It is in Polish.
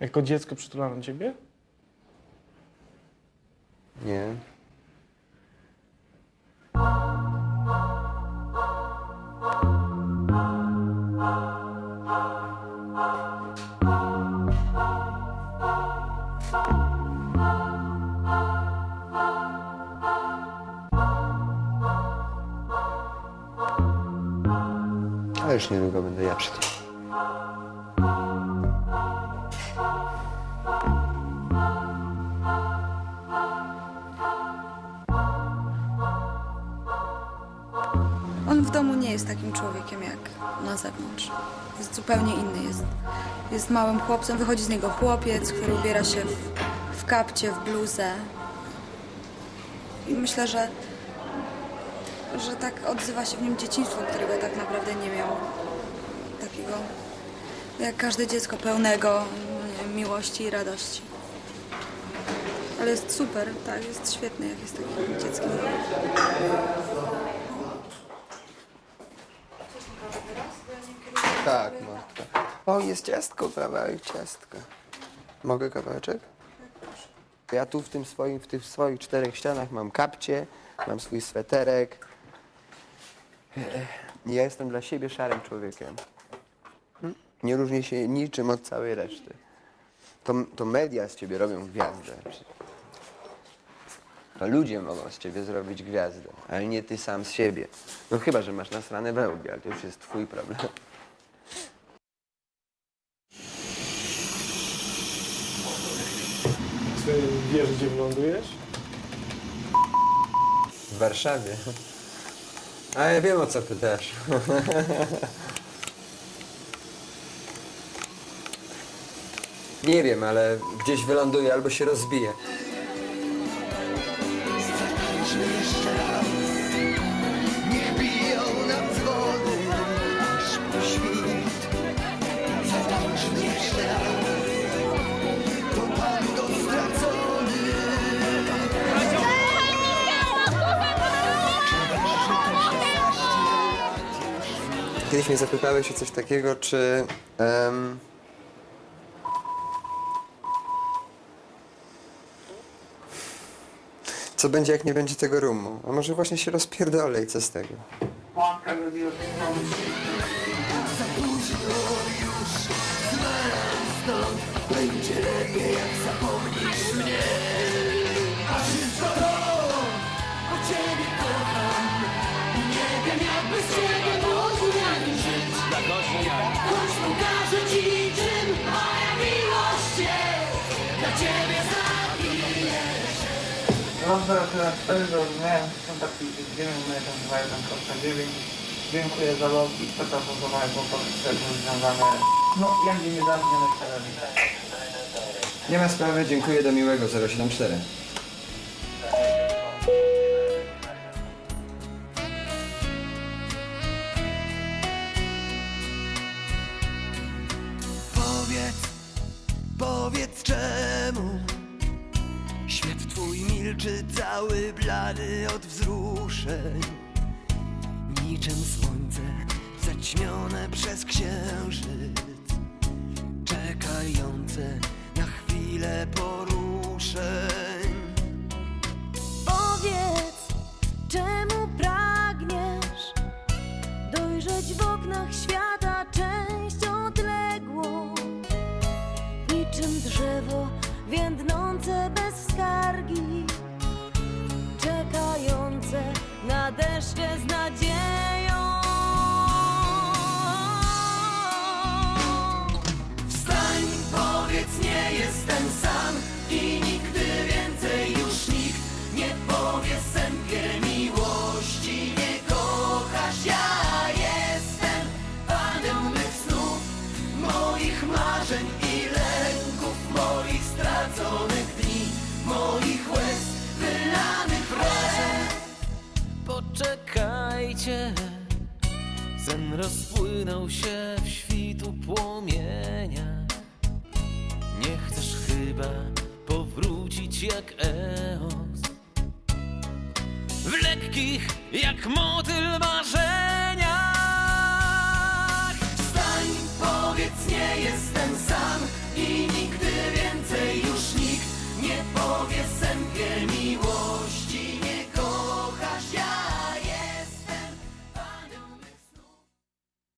Jako dziecko przytulano ciebie? Nie. Ale już niedługo będę ja przy. On w domu nie jest takim człowiekiem jak na zewnątrz. Jest zupełnie inny. Jest, jest małym chłopcem, wychodzi z niego chłopiec, który ubiera się w, w kapcie, w bluzę. I myślę, że, że tak odzywa się w nim dzieciństwo, którego tak naprawdę nie miał. Takiego jak każde dziecko pełnego miłości i radości. Ale jest super, tak, jest świetny, jak jest takim dzieckiem. Tak, Marta. O, jest ciastko, kawałek ciastka. Mogę kawałeczek? Ja tu w tym swoim, w tych swoich czterech ścianach mam kapcie, mam swój sweterek. Ja jestem dla siebie szarym człowiekiem. Nie różnię się niczym od całej reszty. To, to media z ciebie robią gwiazdę. To ludzie mogą z ciebie zrobić gwiazdę, ale nie ty sam z siebie. No chyba, że masz nasrane we łbie, ale to już jest twój problem. Wiesz, gdzie wylądujesz? W Warszawie. A ja wiem o co pytasz. Nie wiem, ale gdzieś wyląduje albo się rozbije. Niech Kiedyś mnie zapytałeś o coś takiego, czy... em, co będzie, jak nie będzie tego rumu? A może właśnie się rozpierdolę i co z tego? Będzie lepiej, jak zapomnisz mnie. A wszystko to, bo ciebie kocham. Nie wiem, jak bez ciebie Akurat 4 zrozumiałem, są taki wiemy, my tam nazywają tam kropka 9. Dziękuję za logi, to tam pozowały kłopoty, które związane. No, ja nie nie dam, nie napisałem. Nie ma sprawy, dziękuję, do miłego 074. milczy cały blady od wzruszeń. Niczym słońce zaćmione przez księżyc. Czekające na chwilę poruszeń. Powiedz, czemu pragniesz dojrzeć w oknach świata Poczekajcie, sen rozpłynął się w świtu płomienia. Nie chcesz chyba powrócić jak Eos. W lekkich jak motyl marzeniach. Wstań, powiedz nie jestem